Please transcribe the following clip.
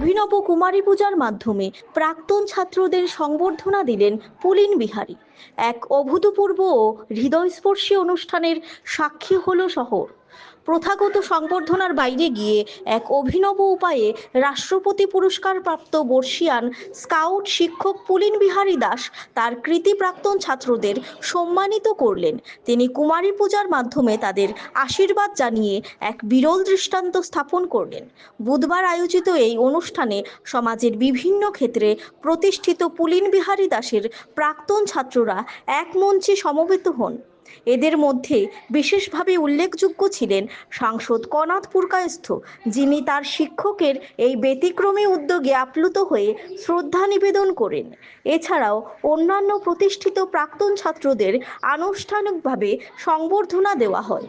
অভিনব কুমারী পূজার মাধ্যমে প্রাক্তন ছাত্রদের সংবর্ধনা দিলেন পুলিন বিহারী। এক অভূতপূর্ব ও হৃদয়স্পর্শী অনুষ্ঠানের সাক্ষী হল শহর। প্রথাগত সংবর্ধনার বাইরে গিয়ে এক অভিনব উপায়ে রাষ্ট্রপতি পুরস্কার প্রাপ্ত বর্ষিয়ান স্কাউট শিক্ষক পুলিন বিহারী দাস তার কৃতি প্রাক্তন ছাত্রদের সম্মানিত করলেন। তিনি কুমারী পূজার মাধ্যমে তাদের আশীর্বাদ জানিয়ে এক বিরল দৃষ্টান্ত স্থাপন করলেন। বুধবার আয়োজিত এই অনুষ্ঠানে সমাজের বিভিন্ন ক্ষেত্রে প্রতিষ্ঠিত পুলিন বিহারী দাসের প্রাক্তন ছাত্ররা এক মঞ্চে সমবেত হন। এদের মধ্যে বিশেষভাবে উল্লেখযোগ্য ছিলেন সাংসদ কনাথ পুরকায়স্থ, যিনি তার শিক্ষকের এই ব্যতিক্রমী উদ্যোগে আপ্লুত হয়ে শ্রদ্ধা নিবেদন করেন। এছাড়াও অন্যান্য প্রতিষ্ঠিত প্রাক্তন ছাত্রদের আনুষ্ঠানিকভাবে সংবর্ধনা দেওয়া হয়।